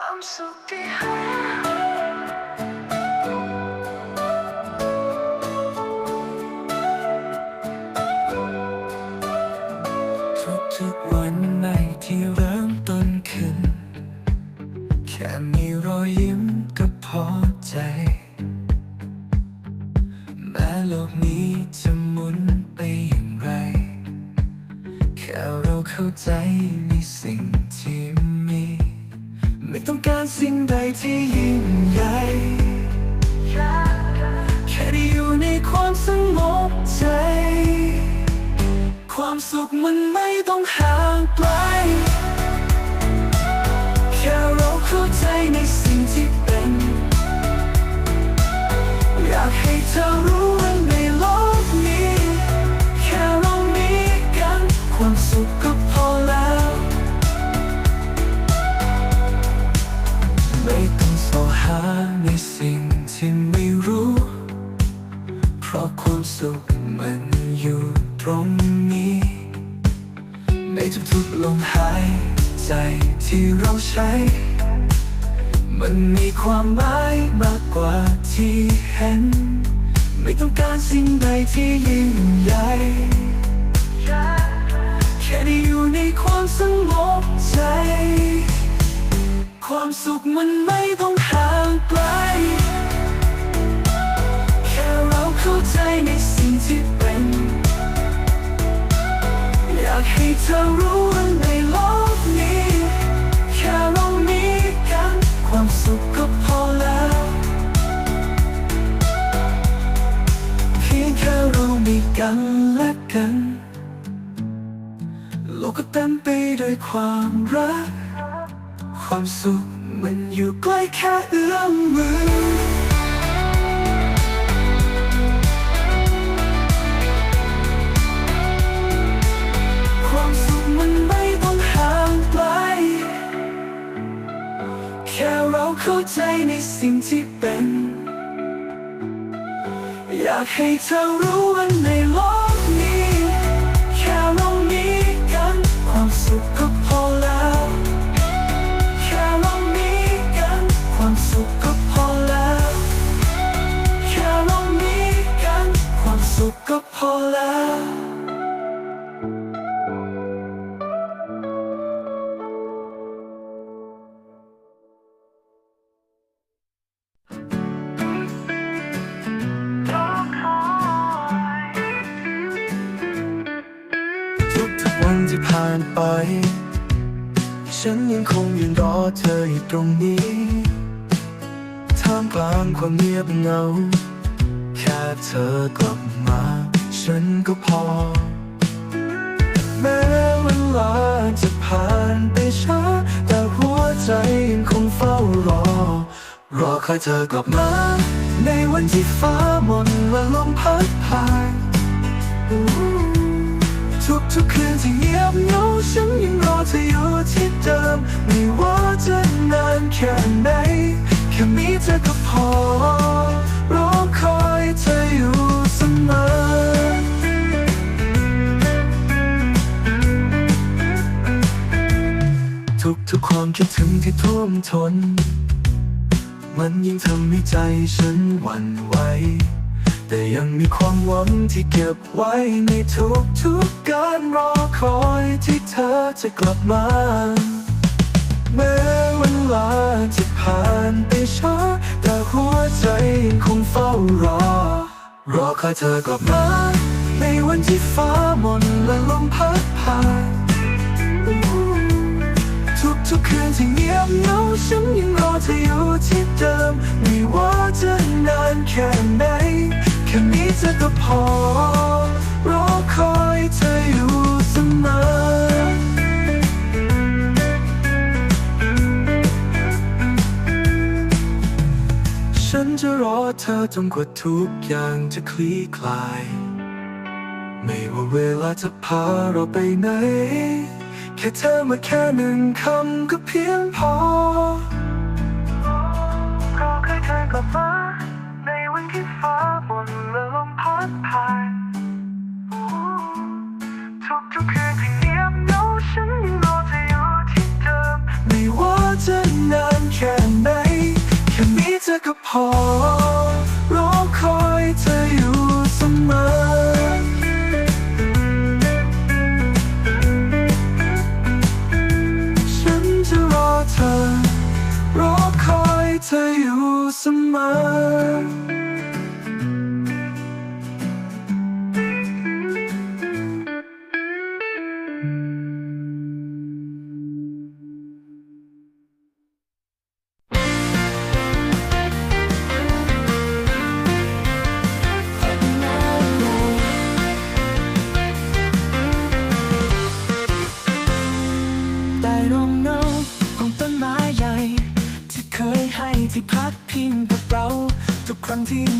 ความสุขที่หาทุกๆวันใหม่ที่เริ่มต้นขึ้น แค่มีรอยยิ้มก็พอใจ แม้โลกนี้จะหมุนไปอย่างไร แค่เราเข้าใจในสิ่งที่ ไม่ต้องการสิ่งใดที่ยิ่งใหญ่แค่ได้อยู่ในความสงบใจ ความสุขมันไม่ต้องห่างไกล ไม่ต้องสอหาในสิ่งที่ไม่รู้ เพราะความสุขมันอยู่ตรงนี้ ในทุกๆลมหายใจที่เราใช้ มันมีความหมายมากกว่าที่เห็น ไม่ต้องการสิ่งใดที่ยิ่งใหญ่แค่ได้อยู่ในความสงบใจ ความสุขมันไม่ต้องห่างไกล แค่เราเข้าใจในสิ่งที่เป็น อยากให้เธอรู้ว่าในโลกนี้ แค่เรามีกัน ความสุขก็พอแล้ว เพียงแค่เรามีกันและกัน โลกก็เต็มไปด้วยความรัก ความสุขมันอยู่ใกล้แค่เอื้อมมือ ความสุขมันไม่ต้องห่างไกล แค่เราเข้าใจในสิ่งที่เป็น อยากให้เธอรู้ว่าในโลก ก็พอแล้ว ทุกๆวันที่ผ่านไป ฉันยังคงยืนรอเธออยู่ตรงนี้ ท่ามกลางความเงียบเหงา ค่เธอกลับมา ฉันก็พอ แม้เวลาจะผ่านไปช้า แต่หัวใจยังคงเฝ้ารอ รอคอยเธอกลับมา ในวันที่ฟ้ามนและลมพัดผ่านทุกทุกคืนที่เงียบเหงาฉันยังรอเธออยู่ที่เดิม ไม่ว่าจะนานแค่ไหน แค่มีเธอก็พอ ทุกความคิดถึงที่ท่วมทน มันยิ่งทำให้ใจฉันหวั่นไหว แต่ยังมีความหวังที่เก็บไว้ในทุกทุกๆการรอคอยที่เธอจะกลับมาแม้เวลาจะผ่านไปช้าแต่หัวใจคงเฝ้ารอ รอคอยเธอกลับมา ในวันที่ฟ้ามนและลมพัดผ่าน ทุกคืนที่เงียบเหงาฉันยังรอเธออยู่ที่เดิม ไม่ว่าจะนานแค่ไหนแค่นี้เธอก็พอ รอคอยเธออยู่เสมอฉันจะรอเธอจนกว่าทุกอย่างจะคลี่คลาย ไม่ว่าเวลาจะพาเราไปไหน แค่เธอมาแค่หนึ่งคำก็เพียงพอรอให้เธอกลับมา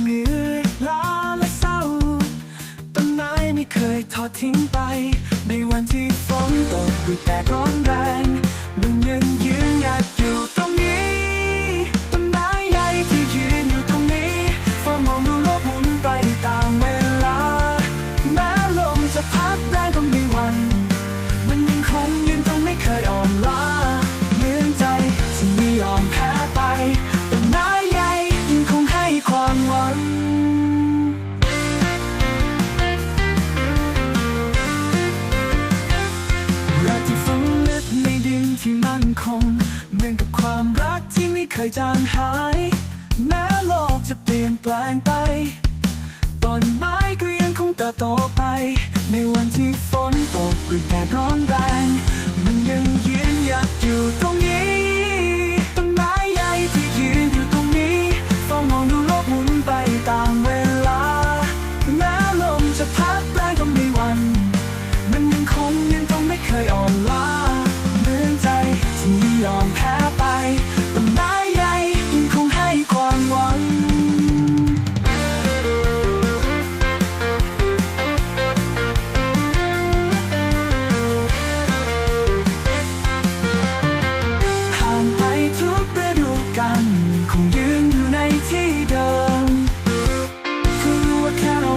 เหนื่อยล้าและเศร้าต้นไม้ไม่เคยทอดทิ้งไป ในวันที่ฝนตกหรือแต่ร้อนแรงมันยังยืนหยัดอยู่ตรงนี้ เคยจางหาย แม้โลกจะเปลี่ยนแปลงไป ต้นไม้ก็ยังคงเติบโตไป ในวันที่ฝนตกหรือแดดร้อนแรง มันยังยืนหยัดอยู่ตรงนี้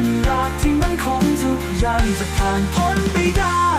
นรักที่มันคงทุกอย่างจะผ่านพ้นไปได้